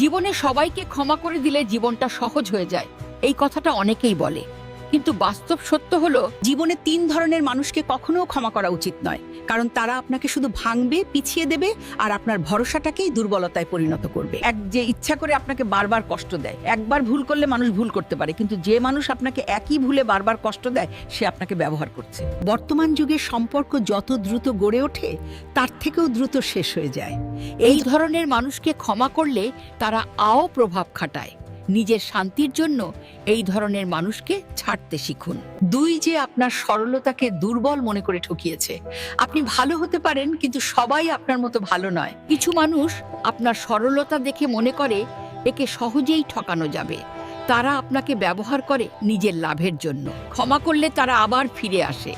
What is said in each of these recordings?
জীবনে সবাইকে ক্ষমা করে দিলে জীবনটা সহজ হয়ে যায়। এই কথাটা অনেকেই বলে। কিন্তু বাস্তব সত্য হলো, জীবনে তিন ধরনের মানুষকে কখনো ক্ষমা করা উচিত নয়। কারণ তারা আপনাকে শুধু ভাঙবে, পিছিয়ে দেবে আর আপনার ভরসাটাকেই দুর্বলতায় পরিণত করবে। এক যে ইচ্ছা করে আপনাকে বারবার কষ্ট দেয়, একবার ভুল করলে মানুষ ভুল করতে পারে, কিন্তু যে মানুষ আপনাকে একই ভুলে বারবার কষ্ট দেয়, সে আপনাকে ব্যবহার করছে। বর্তমান যুগে সম্পর্ক যত দ্রুত গড়ে ওঠে, তার থেকেও দ্রুত শেষ হয়ে যায়। এই ধরনের মানুষকে ক্ষমা করলে তারা আও প্রভাব খাটায়। নিজের শান্তির জন্য এই ধরনের মানুষকে ছাড়তে শিখুন। দুই যে আপনার সরলতাকে দুর্বল মনে করে ঠকিয়েছে, আপনি ভালো হতে পারেন কিন্তু সবাই আপনার মতো ভালো নয়। কিছু মানুষ আপনার সরলতা দেখে মনে করে একে সহজেই ঠকানো যাবে। তারা আপনাকে ব্যবহার করে নিজের লাভের জন্য। ক্ষমা করলে তারা আবার ফিরে আসে।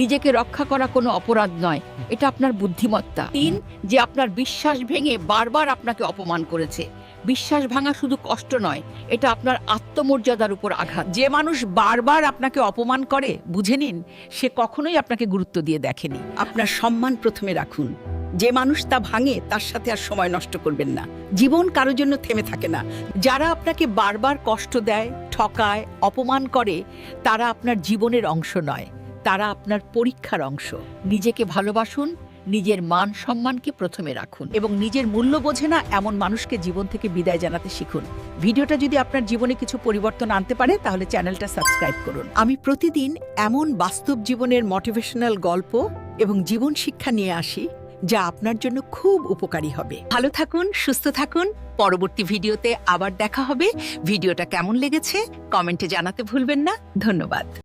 নিজেকে রক্ষা করা কোনো অপরাধ নয়, এটা আপনার বুদ্ধিমত্তা। তিন, যে আপনার বিশ্বাস ভেঙে বারবার আপনাকে অপমান করেছে বিশ্বাস ভাঙা শুধু কষ্ট নয়, এটা আপনার আত্মমর্যাদার উপর আঘাত। যে মানুষ বারবার আপনাকে অপমান করে, বুঝে নিন, সে কখনোই আপনাকে গুরুত্ব দিয়ে দেখেনি। আপনার সম্মান প্রথমে রাখুন। যে মানুষ তা ভাঙে, তার সাথে আর সময় নষ্ট করবেন না। জীবন কারোর জন্য থেমে থাকে না। যারা আপনাকে বারবার কষ্ট দেয়, ঠকায়, অপমান করে, তারা আপনার জীবনের অংশ নয়। তারা আপনার পরীক্ষার অংশ। নিজেকে ভালোবাসুন নিজের মান সম্মানকে প্রথমে রাখুন এবং নিজের মূল্য বোঝে না এমন মানুষকে জীবন থেকে বিদায় জানাতে শিখুন। ভিডিওটা যদি আপনার জীবনে কিছু পরিবর্তন আনতে পারে, তাহলে চ্যানেলটা সাবস্ক্রাইব করুন। আমি প্রতিদিন এমন বাস্তব জীবনের মোটিভেশনাল গল্প এবং জীবন শিক্ষা নিয়ে আসি, যা আপনার জন্য খুব উপকারী হবে। ভালো থাকুন, সুস্থ থাকুন। পরবর্তী ভিডিওতে আবার দেখা হবে। ভিডিওটা কেমন লেগেছে, কমেন্টে জানাতে ভুলবেন না। ধন্যবাদ।